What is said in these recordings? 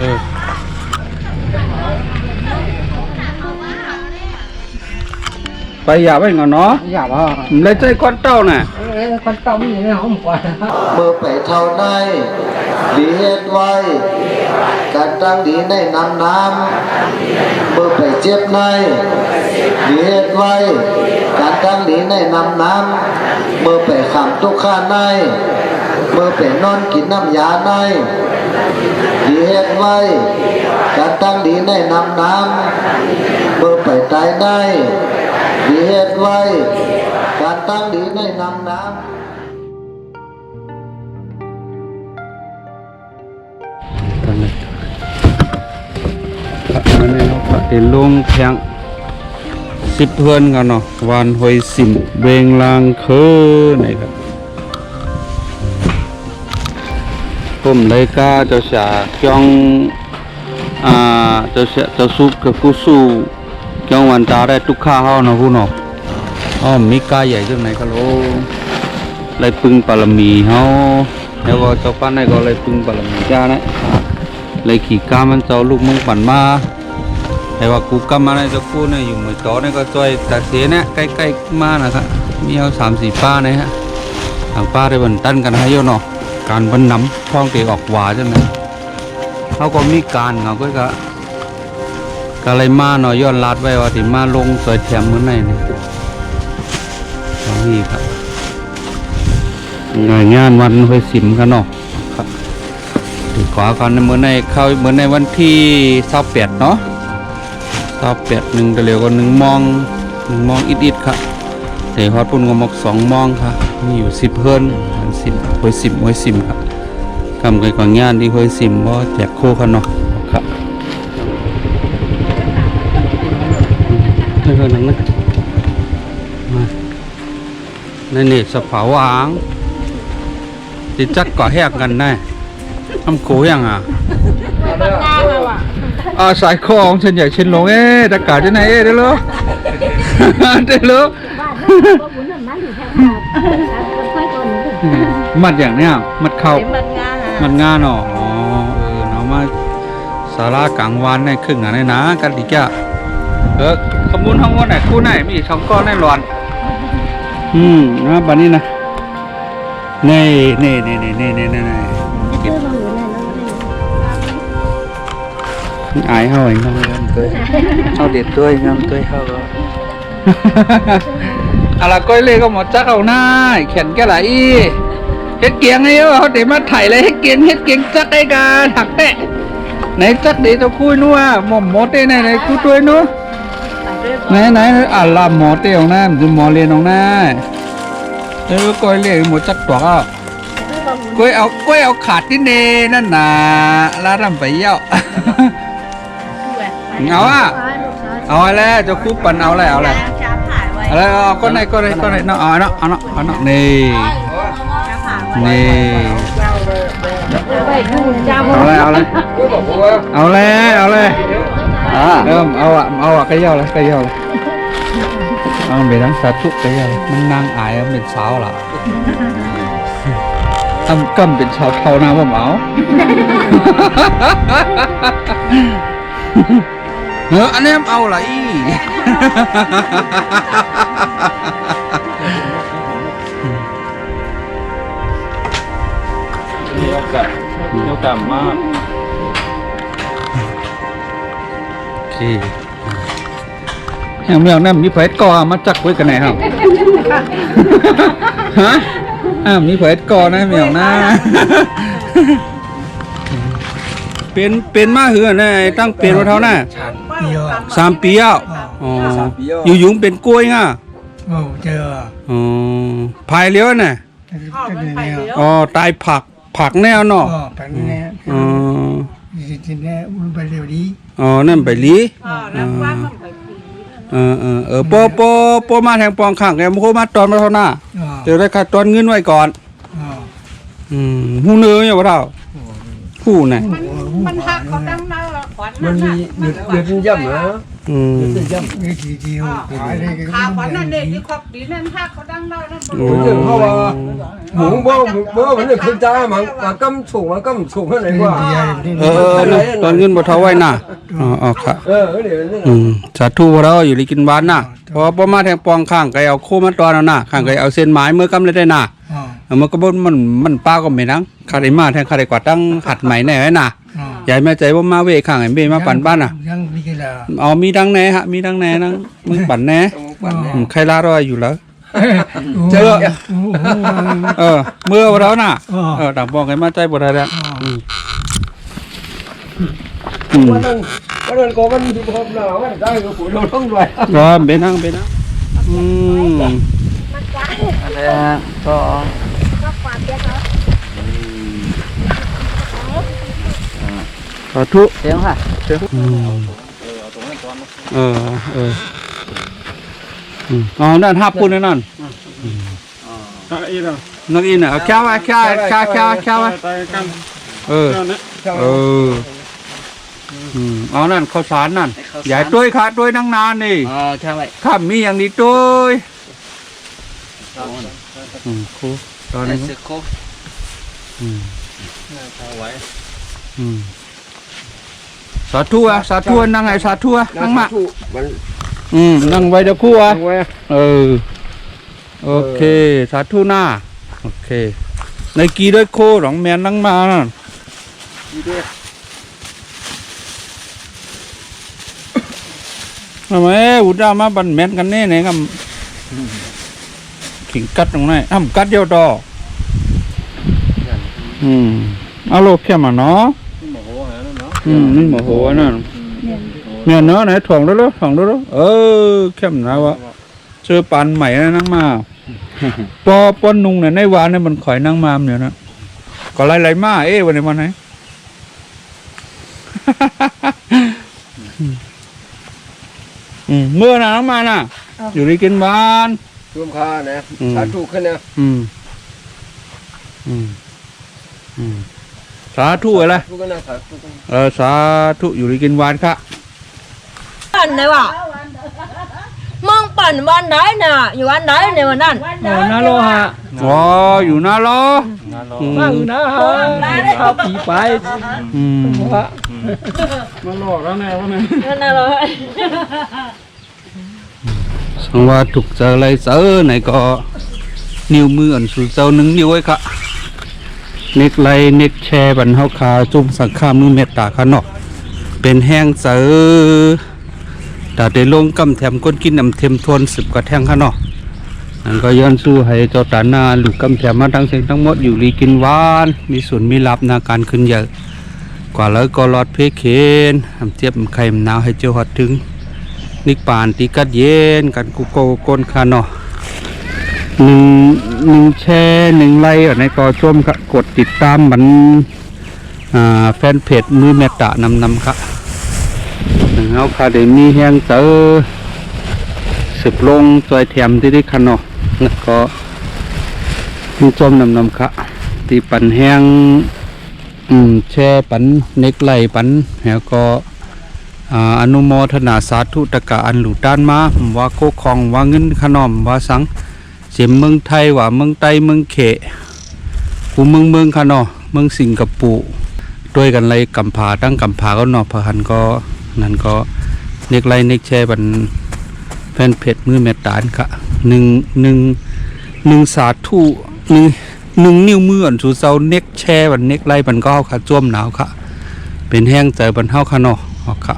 เออไปอย่าไปก่อนเนาะ dạ bà เลยใจก้อนเต้าน่ะ con tông như thế nào không qua เมื่อไปเท่าในดีเหตุไว้การตั้งดีในน้ำน้ำเมื่อไปเจ็บในดีเหตุไว้การตั้งดีในน้ำน้ำเมื่อไปขำทุกข้าในเมื่อไปนอนกินน้ำยาใน ดีเหตุไว้ การตั้งดีในน้ำน้ำเมื่อไปตายในดีเหตุไว้ การตั้งดีในน้ำน้ำตอนนี้พระมันนี่เนาะพระเดินลงแพงสิบเพื่อนกันเนาะวันหอยสิมเบงลางเคือไหนครับ ผมเลยกาเจ้าชาจ้องอ่าจ้าชาเจ้าสุกกับกุสูจ้องวันตาได้ทุกข้าเฮาเนาะผู้เนาะอ๋อมีกาใหญ่จังไหนครับโลเลยปึงปารมีเฮาแล้วก็เจ้าปั้นให้ก็เลยปึงปารมีจ้านะเลยขี่กามันเจ้าลูกมึงปั่นมาแต่ว่ากูกำมาในจะกูเนี่ยอยู่เหมือจอเนี่ยก็จอยแต่เสียเนี่ยใกล้ๆมานะครับมีเอาสามสี่ป้าเนี่ยฮะทางป้าได้บรรตันกันให้โยเนาะ การบรรน้ำท้องเกออกหวาจังนะเขาก็มีการเขาก็ก็ก็เลยมาเนาะย้อนลัดไว้ว่าที่มาลงซอยแถมเมื้อไหนเนี่นี่ครับงานงานวันไปสิมกันเนาะครับดีกว่ากันในมื้อในเข้าเมื้อในวันที่28เนาะตอบแปดหนึ่งตะเหลียวก็หนึ่งมองหนึ่งมองอิดอิดๆค่ะเตะฮอตปุ่นก็มอกสองมองค่ะ มีอยู่สิบเพิ่นมันสิบหวยสิบหวยสิมครับกำไกกว่างานที่หวยสิมว่าแจกโคกันเนาะครับเฮ้ยๆนั่งนะมาในนี่สภาวางติดจักก่อแหกกันแน่ทำโกยังอะอ่าสายคองเช่นใหญ่เช่นลงเอ๊ะตะกาจะไหนเอ๊ะเด้อเหรอเด้อ ขาดค่อยก่อนหนูถึงอืมมัดอย่างเนี้ยมัดเข่ามันงามัดงานอ๋ออ๋อเออเนาะมาสารากลางวันในครึ่งอะในนะกันดิจ้ะเออขมุนขมุนไหนคู่ไหนมีช่องก้อนในหลอนอืมนะบัดนี้นะนี่นี่นี่นี่นี่นี่นี่นี่เชื่อเราอยู่นั่นแล้วอายเฮาเองน้องเอิ้นเกยเอาเด็ดด้วยงามด้วยเฮาก็อะไรก้อยเล่ก็หมดจักเอาหน้าเขียนแกหลายอีเฮ็ดเกียงไงวะเขาเดี๋ยวมาถ่ายเลยเฮ็ดเกียงเฮ็ดเกียงจักไอ้กาถักแตะไหนจักเดี๋ยวจะคุยนัวหม่อมหมอเต้ไหนไหนคุยด้วยนัวไหนไหนอะลาหมอเต้ของหน้ามือหมอเรียนของหน้าเออก้อยเล่หมดจักตัวก็ก้อยเอาก้อยเอาขาดที่เนนั่นน่ะลาดำไปเยี่ยวเอาอะเอาอะไรจะคู่ปันเอาอะไรเอาอะไร อะไรเอาก้อนไหนก้อนไหนก้อนไหนเนาะเอาเนาะเอาเนาะเอาเนาะนี่นี่เอาเลยเอาเลยเอาเลยเอาเลยอ่าเริ่มเอาอะเอาอะกระเยาเลยกระเยาเลยเอาไปทั้งสาธุกระเยาเลยมันนางอายมันเป็นสาวล่ะทำกำเป็นชาวเท่านาผมเอาเอออันนี้เอาละอี มีโอกาสมีโอกาสมากโอเคยังไม่เอานั่นมีเผยก่อมาจักไว้กันไหนครับ ฮะอ้าวมีเผยก่อนะไม่เอาหน้าเป็นเป็นมาเหือนะไอ้ตั้งเป็นว่าเท่าน่ะ nhiều สามปีอะ อ๋ออยู่ยุงเป็นกล้วยง่ะ ồ chờ อ๋อพายเลี้ยวน่ะ cái này nè อ๋อตายผักผักแนวเนาะ ờ phải nè อ๋อ thì thì nè uống phải liều đi อ๋อนั่นไปลีเออเออเออโปโปโปมาแทงปองขังแกมันโคมาตอนมาเท่าหน้า ờ เดี๋ยวได้ขาดตอนเงินไว้ก่อน ờ อืมหูเนื้ออย่าว่าเท่าหูน่ะมันหักเขาตั้งมันมี được được nhân dâm nữa อืมวิธีเดียวขายได้ก็ขาไม่ขวัญนั่นเด็กที่ขอบดีนั่นถ้าเขาดังได้นั่นโอ้เรื่งเขาว่าหมูบ่บ่มันเนี่ยคือจ้ามันมันกำสูงมันกำสูงเท่าไหร่กว่า เออเออเออตอนเงินบ่เท่าไว้น่ะอ๋ออ๋อค่ะเออเดี๋ยวนี่อืมสาธุพวกเราอยู่ลีกินบ้านน่ะเพอบ่มาแทงปองข้างไกเอาโคมาตอนเอาน่ะข้างไกเอาเส้นไม้มือกำเลยได้น่ะอ๋อเอามันก็บ่มันมันป้าก็ไม่นังคาได้มาแทงคาได้กว่าตั้งหัดใหม่แน่ไว้น่ะ ยายแม่ใจบ่มาเวข้างไอ้เบ้มาปั่นบ้านน่ะยังมีกันละอ๋อมีดังแหน่ฮะมีดังแหน่นังมึงปั่นแหน่ปั่นอืมใครลารอยอยู่แล้วเจอโอ้โหเออเมื่อวันแล้วน่ะอ๋อเออต่างบอกไงมาใจบ่ได้แล้วอ๋ออืมอืมวันนั้นวันนั้นก็มันที่พบเราว่าได้ก็ผู้เราต้องด้วยรอไปนั่งไปนั่งอืมมันจ้าอะไรก็ สาธุเสียงค่ะอืมเออเอออืมอ๋อนั่นห้าปุ่นนั่นอ่าอีกแล้วนักอินอะเอาแค่ไว้แค่แค่แค่แค่ไว้ตายกันเออเจ้าเนี่ยเอออืมเอานั่นข้าวสารนั่นใหญ่ด้วยค่ะด้วยนั่งนานนี่อ๋อใช่ไหมข้ามมีอย่างนี้ด้วยอืมครูตอนในนี้สึกโคอืมเอาไว้อืม สาธุอะสาธุอะนั่งไงสาธุอะนั่งมามันอืมนั่งไว้เดี๋ยวครู่อะเอาไว้เออโอเคสาธุหน้าโอเคในกีด้วยโคหลองแมนนั่งมาน่ะดีเด้ทำไมอุดามาบันแมนกันแน่ไหนกับขิงกัดตรงไหนอ้ำกัดเดียวดอกอืมเอาโลกแค่มาเนาะ อืมนี่โมโหนั่นเนี่ยเนาะไหนถ่วงด้วยเหรอถ่วงด้วยเหรอเออเข้มนะวะเจอปันใหม่นะนั่งมาปอปอนนุงเนี่ยในวานเนี่ยมันข่อยนั่งมามเนี่ยนะก็ไล่ไล่มาเอ๊ะวันนี้วันไหนอืมเมื่อน่ะน้องมาน่ะ อยู่ในกินบ้านรวมค่านะสาธุขึ้นนะอืม อืม อืม สาธุอะไรทุกนะสาธุกันเออสาธุอยู่ในกินหวานค่ะปั่นเลยว่ะมึงปั่นวันไหนน่ะอยู่วันไหนในวันนั้นนาโลฮะอ๋ออยู่หน้ารอนาโลอืมนะฮะข้าปีไปอืมมาหลอกแล้วแน่วะเนี่ยนั่นน่ะเลยสังว่าถูกเจออะไรเจอไหนก็นิ้วมืออันสุดเจ้าหนึ่งนิ้วไว้ค่ะ เน็กไลเน็กแชร์บันเฮาคาจุ่มสังข้ามือเมตตาค่ะเนาะเป็นแห้งเจอแต่ได้ลงกำแถมก้นกินนำเทมทวนสิบกว่าแท่งค่ะเนาะนั่นก็ย้อนสู้ให้เจ้าตานาหลูกกำแถมมาทั้งเสียงทั้งหมดอยู่ลีกินหวาน มีส่วนมีลับนาการขึ้นเยอะกว่าแล้วก็รอดเพเคนทำเจ็บไข่มนาวให้เจ้าหอดถึงนิกปานตีกัดเย็นกันกุโกก้นคานาะ หนึ่งหนึ่งแชร์หนึ่งไลค์ในกอชมครับกดติดตามมันอ่าแฟนเพจมือเมตตานำนำครับถึงเอาคาเดมีแห้งเจอสิบลงจอยแถมที่ได้คันเนาะแล้วก็มีจมนำนำครับตีปันแห้งอืมแช่ปันเน็กไลปันแล้วก็อนุโมทนาสาธุตะกะอันหลุดด้านมาว่าโคคองว่าเงินขนมว่าสัง เสียมเมืองไทยว่าเมืองไต้เมืองเขะกูเมืองเมืองขนอเมืองสิงคโปร์ด้วยกันเลยกำผาตั้งกำผาก็นอพะหันก็นั่นก็เน็กไลเน็กแชร์บันแฟนเพจมือเมตตานค่ะหนึ่งหนึ่งหนึ่งสาธุหนึ่งหนึ่งนิ้วมืออันสูเซาเน็กแชร์บันเน็กไลบันก็เอาค่ะจ้วมหนาวค่ะ เป็นแห้งใจบันเฮาค่ะเนาะเอาค่ะ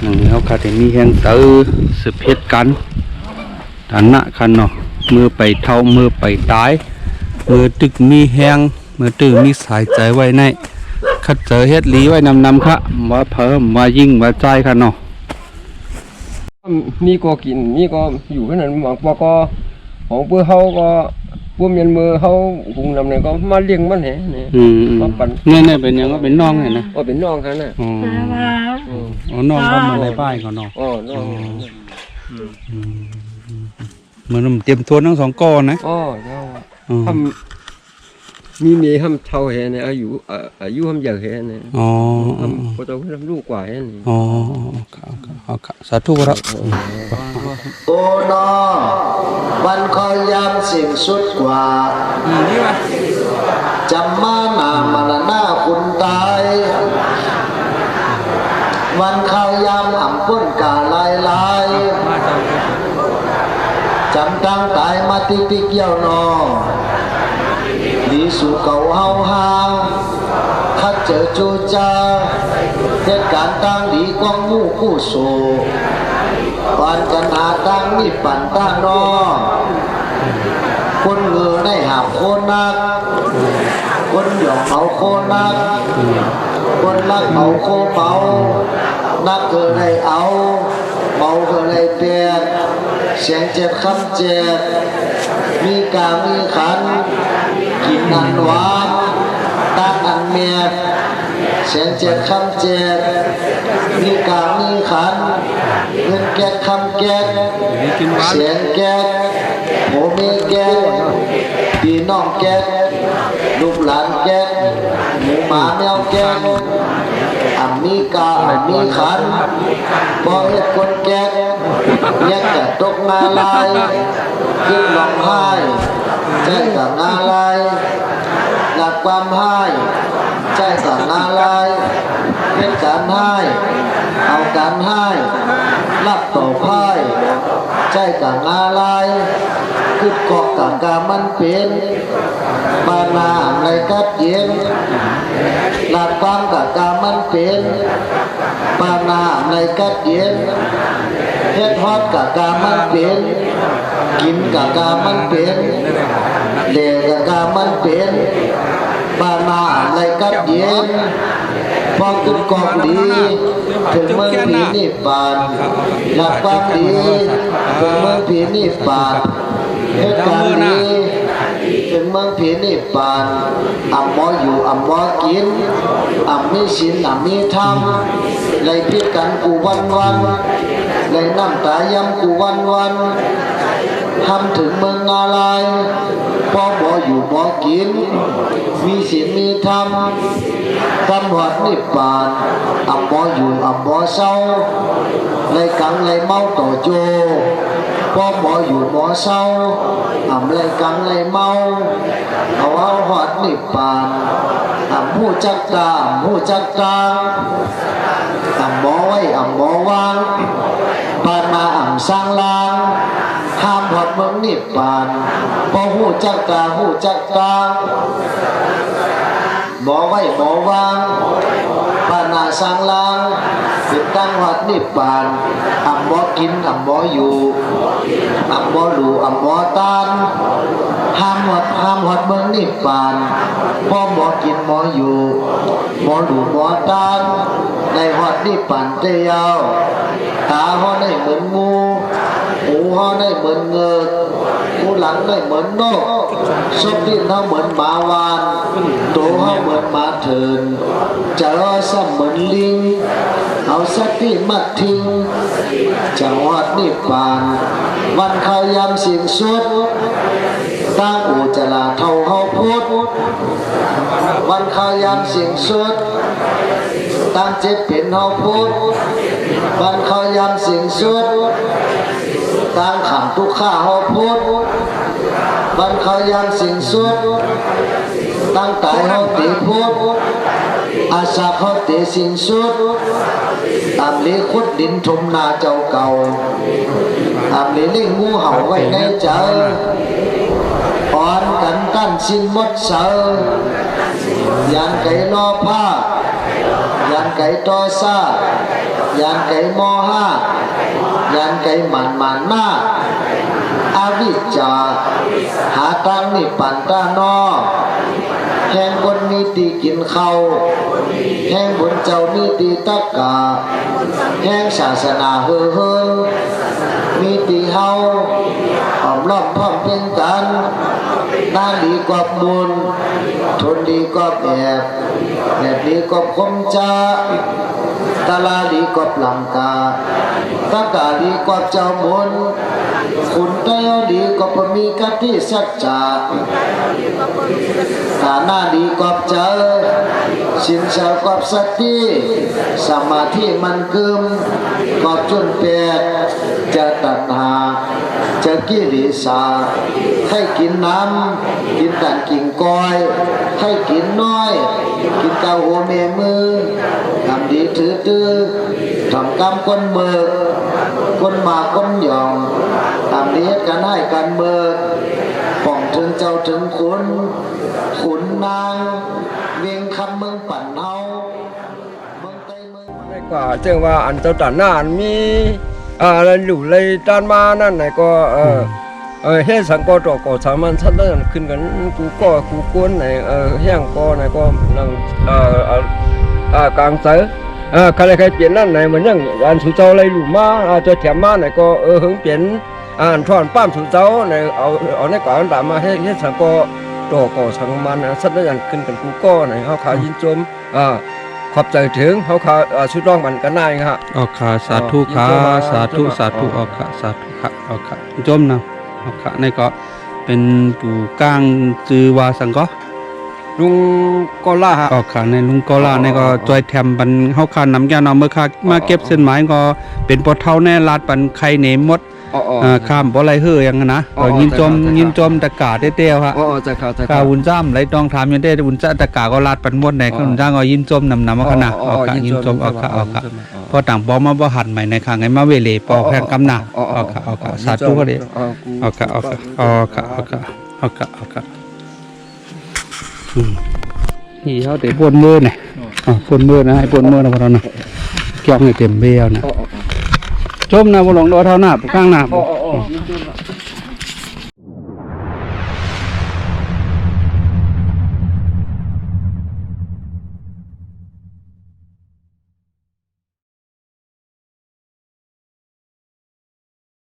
หนึ่งเขาคาเดมีแห่งเตอสืบเพชรกัน ฐานะคันเนาะมือไปเท่ามือไปตายมือตึกมีแหงมือตื้อมีสายใจไว้ในคัดเจอเฮ็ดหลีไว้นำนำค่ะว่าเพิ่มว่ายิ่งว่าใจค่ะเนาะมีก็กินมีก็อยู่ขนาดหวังปอก็ของเพื่อเฮาก็พวกเมียนมือเฮาหุงนำเนี่ยก็มาเลี้ยงมันแหนี่อืมอืมมาปั่นเนี่ยเนี่ยเป็นหยังก็เป็นน้องเนี่ยนะก็เป็นน้องกันน่ะอ๋ออืมอ๋อน้องก็มาไล่ป้ายก่อนเนาะอ๋อน้อง เหมือนมันเตรียมตัวทั้งสองก้อนนะอ๋อเจ้าอ๋อทำมีเมียทำเท่าแห่เนี่ยอายุเอ่ออายุทำใหญ่แห่เนี่ยอ๋อทำพอโตทำลูกกว่าแห่นี่อ๋อครับครับเอาครับสาธุครับโอนอวันคอยยามสิ่งสุดกว่าอืมนี่ว่ะจำมาหนามาหน้าคุณตาย วันข้าวยามอ่ำพ้นกาลายลาย มาเจ้า จำตั้ง ติติเกี่ยวนอดีสู่เก่าเฮาหาถ้าเจอจูจาเหตุการณ์ตั้งดีกว่างมู่คู่สูปานกันหาตั้งนี่ปั่นตั้งนอคนเงือได้หาบโคนนัก คนหยอกเอาโคนัก คนรักเอาโคเมานักเกิดได้เอาเมาเกิดได้เปลี่ยน เสียงเจ็บคำเจ็บ มีกามีขัน กินอันหวานตาอันเมียเสียงเจ็บคำเจ็บ มีกามีขัน เงินแก๊กคำแก๊กเสียงแก๊กโหมีแก๊กพี่น้องแก๊กลูกหลานแก๊กหมูหมาแมวแก๊ก กามีขันบอเห็ดคนแก่ยกแต่ตกนาลายขึ้นร้องไห้ใจกับนาลายหลับความไห้ใจกับนาลายเป็นการไห้เอาการไห้รับต่อพ่าย ใจกับงาลายคือกอกกับกามันเป็นบานาอะไรกัดเย็นหลับความกับกามันเป็นบานาอะไรกัดเย็นเฮ็ดฮอดกับกามันเป็นกินกับกามันเป็นเลกับกามันเป็น บานาอะไรกัดเย็นพอขึ้นกองดีถึงเมืองผีนิพพานหลับความดีถึงเมืองผีนิพพานเหตุการณ์ดีถึงเมืองผีนิพพานอ่ำมออยู่อ่ำมอกินอ่ำมีศีลอ่ำมีธรรมเลยพิดกันกูวันวันเลยน้ำตายำกูวันวัน ทำถึงเมืองอะไรพอหมออยู่หมอกิน มีศีลมีธรรมกำหัดนิพพานอัมบออยู่อัมบอเศร้าเลยกังเลยเมาต่อโจพอหมออยู่หมอเศร้าอัมเลยกังเลยเมาเอาเอาหอดนิพพานอัมผู้จักตาผู้จักตาอัมหมอไว้อัมหมอวางปานมาอัมสร้างลา งห้ามหอดเมืองนิพพานพอหูจักตาหูจักตาหมอไว้หมอวางปานาสังลางเป็นตั้งวัดนิพพานอัมหมอกินอัมหมออยู่อัมหมอหลูอัมหมอตานห้ามวัดห้ามวัดเมืองนิพพานพ่อหมอกินหมออยู่หมอหลูหมอตานในวัดนิพพานเตียวตาห่อได้เหมือนงู หูห่อได้เหมือนเงินหูหลังได้เหมือนนกศพที่เขาเหมือนหมาวานตัวเขาเหมือนหมาเถินจะรอซ้ำเหมือนลิงเอาสติมาทิ้งจังหวัดนิพพาน วันเขายามเสียงสุดตั้งอูจลาเท่าเฮาพุทธวันขายามเสียงสุดตั้งเจ็บเป็นเฮาพุทธวันขายามเสียงสุด ตั้งขังทุกข้าเฮาพุทธวันเขายามเสียงสุด ตั้งแต่เขาตีพุทธอาสาเขาตีสิ้นสุดตามเลขุดดินทมนาเจ้าเก่าตามเลเล่งงูเห่าไว้ในใจอ่อนกันกั้นสิ้นมดเสอยานไก่นอผ้ายานไก่ตอซายานไก่มอห้า ยานไก่หมันมันหน้าอาวิจาหาตังนี่ปันตานอแห่งบนมีตีกินเขาวแห่งบนเจ้ามีตีตะกาแห่งศาสนาเฮอเฮอมีตีเฮาหอมรอบพร้อมเพียงกันนาดีกว่าบุญทนดีกว่าแบบแบบดีกว่าคมจา ตาลาดีกว่าหลังกาตากาดีกว่าเจ้าบุญคุณเต้าดีกว่าพมีกติสัจจาฐานะดีกอบเจอสินสากอบสติสมาธิมันกึมกอบจนแปดจะตัณหาจะกิเลสาให้กินน้ำกินตันกินก้อย ให้กินน้อย กินเกาหัวเมมือ ดีถือตื้อทำกรรมคนเบิกคนมาคนหยองทำดีกันให้กันเบิกป้องถึงเจ้าถึงคุณ ขุนนาง เวียงคำเมืองปั่นเฮาเมืองไต้เมืองไม่กว่าเจ้าว่าอันเจ้าตานหน้านมีอะไรอยู่เลยตานมานั่นไหนก็เออเออเฮ็ดสังก็ตอก็สามันทันได้ขึ้นกันกูก็กูกวนไหนเออเฮียงก็ไหนก็นั่งเออ เออเออกลางเสือเออใครใครเปลี่ยนนั่นไหนเหมือนยังอันสุเจ้าอะไรหลู่มาอาจจะแถมมาไหนก็เออหึงเปลี่ยนอ่านทอนป้ามสุเจ้าไหนเอาเอาในก่อนตามมาเฮ็ดเฮ็ดสังก็ตอกก็สังมันสันได้ขึ้นกันกูก็ไหนเฮาขายินจมอ่าขอบใจถึงเขาขาเอ่อชุดร้องมันกันได้ครับออกขาสาธุขายินดีว่าสาธุยินดีว่าสาธุอ๋อออกขาสาธุขาออกขาจมนะออกขาในก็เป็นปู่ก้างจือวาสังก็ ลุงก็ล่าฮะออกขาในลุงก็ล่าอ๋อในก็จอยแถมบันเฮาคานำยาเนาะเมื่อคามาเก็บเส้นไม้ก็เป็นปอเท่าแน่ลาดปันไข่เหนมหมดอ๋ออ๋ออ่าข้ามบ่ไรเฮือหยังนะอ๋อก็ยินจมแต่ค่ะยินจมตะกาเต้ๆฮะอ๋ออ๋อจะข่าวจะกาข่าววุนจ้ำไรต้องถามยันได้วุนจ้าตะกาก็ลาดปันหมดไหนอ๋อก็วุนจ้าก็ยินจมนำนำมาขนาดอ๋อออกอ๋อขายินจมออกขาออกขายินจมอ๋อพอต่างบอมาบ่หันใหม่ในข้างไงมาเวเลปอแพงกำหนาออกขาออกขาสาธุก็เลยอ๋อกูออกขาออกขาออกขาออกขาออกขาออกขาอืม นี่เขาเตะปนมือเนี่ยอ๋อปนมือนะให้ปนมือนะพวกเรานะเกี่ยวให้เต็มเบี้ยวนะอ๋ออ๋อจมนะบ่หลงดอเท่าหน้าข้างหน้า